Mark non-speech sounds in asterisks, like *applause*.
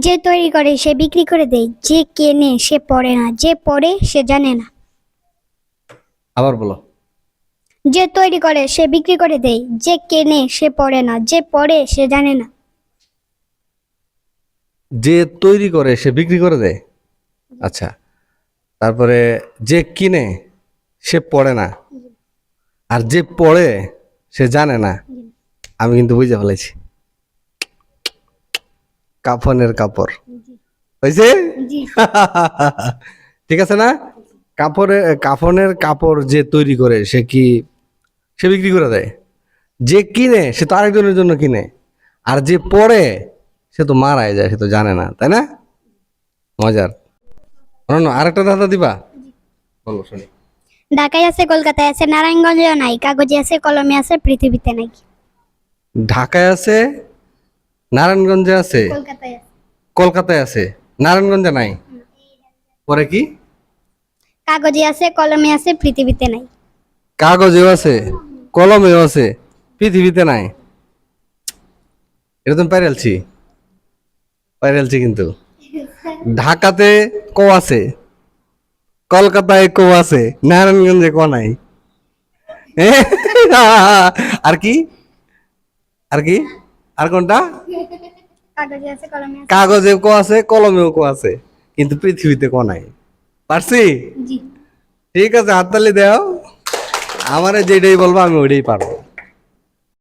যে তৈরি করে সে বিক্রি করে দেয় যে কেনে সে পড়ে না যে পড়ে সে জানে না। আবার বলো। যে তৈরি করে সে বিক্রি করে দেয় যে কেনে সে পড়ে না যে পড়ে সে জানে না। যে তৈরি করে সে বিক্রি করে দেয়। আচ্ছা তারপরে যে কিনে সে পড়ে না আর যে পড়ে সে জানে না। আমি কিন্তু বুঝে ফেলেছি। কাফনের কাপড়। হয়েছে *laughs* ঠিক আছে না? কাপড়ে কাফনের কাপড় যে তৈরি করে সে কি সে বিক্রি করে দেয়? যে কিনে সে তো আরেকজনের জন্য কিনে। আর যে পড়ে সে তো মারাই যায় সে তো জানে না তাই না? মজার। অনন্য আরেকটা দাদা দিবা? বলো শুনি। ঢাকায় আছে কলকাতায় আছে নারায়ণগঞ্জেও নাই কাগজে আছে কলমে আছে পৃথিবীতে নাই। ঢাকায় আছে নারায়ণগঞ্জে আছে? কলকাতায় আছে। নারায়ণগঞ্জে নাই? পরে কি? কাগজে আছে কলমে আছে পৃথিবীতে নাই। কাগজেও আছে কলমেও আছে পৃথিবীতে নাই। এটা তুমি পাইরালছি পাইরালছি কিন্তু। ঢাকাতে ক আছে কলকাতায় ক আছে নারায়ণগঞ্জে ক নাই? আর কি? আর কি? আর কোনটা? কাগজে কো আছে কলমেও কো আছে কিন্তু পৃথিবীতে কো নাই। পারছি? ঠিক আছে হাততালি দাও। আমারে যেটাই বলব আমি ওইটাই পারব।